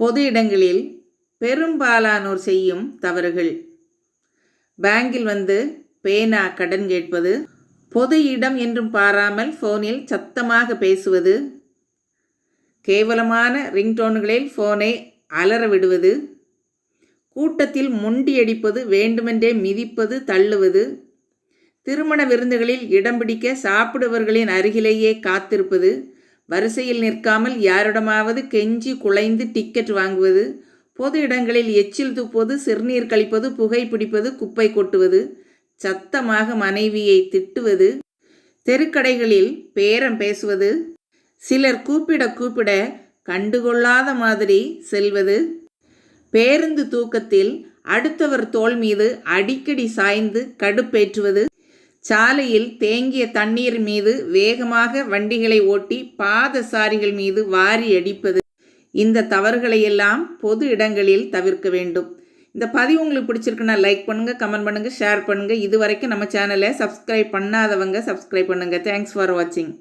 பொது இடங்களில் பெரும்பாலானோர் செய்யும் தவறுகள். பேங்கில் வந்து பேனா கடன் கேட்பது பொது இடம் என்றும் பாராமல் ஃபோனில் சத்தமாக பேசுவது கேவலமான ரிங்டோன்களில் ஃபோனை அலற விடுவது கூட்டத்தில் முண்டியடிப்பது வேண்டுமென்றே மிதிப்பது தள்ளுவது திருமண விருந்துகளில் இடம் பிடிக்க சாப்பிடுபவர்களின் அருகிலேயே காத்திருப்பது வரிசையில் நிற்காமல் யாரிடமாவது கெஞ்சி குலைந்து டிக்கெட் வாங்குவது பொது இடங்களில் எச்சில் துப்புவது சிறுநீர் கழிப்பது புகை பிடிப்பது குப்பை கொட்டுவது சத்தமாக மனைவியை திட்டுவது தெருக்கடைகளில் பேரம் பேசுவது சிலர் கூப்பிட கூப்பிட கண்டுகொள்ளாத மாதிரி செல்வது பேருந்து தூக்கத்தில் அடுத்தவர் தோள் மீது அடிக்கடி சாய்ந்து கடுப்பேற்றுவது சாலையில் தேங்கிய தண்ணீர் மீது வேகமாக வண்டிகளை ஓட்டி பாதசாரிகள் மீது வாரி அடிப்பது. இந்த தவறுகளையெல்லாம் பொது இடங்களில் தவிர்க்க வேண்டும். இந்த பதிவு உங்களுக்கு பிடிச்சிருக்குன்னா லைக் பண்ணுங்கள் கமெண்ட் பண்ணுங்கள் ஷேர் பண்ணுங்கள் இது வரைக்கும் நம்ம சேனலை சப்ஸ்கிரைப் பண்ணாதவங்க சப்ஸ்கிரைப் பண்ணுங்கள் தேங்க்ஸ் ஃபார் வாட்சிங்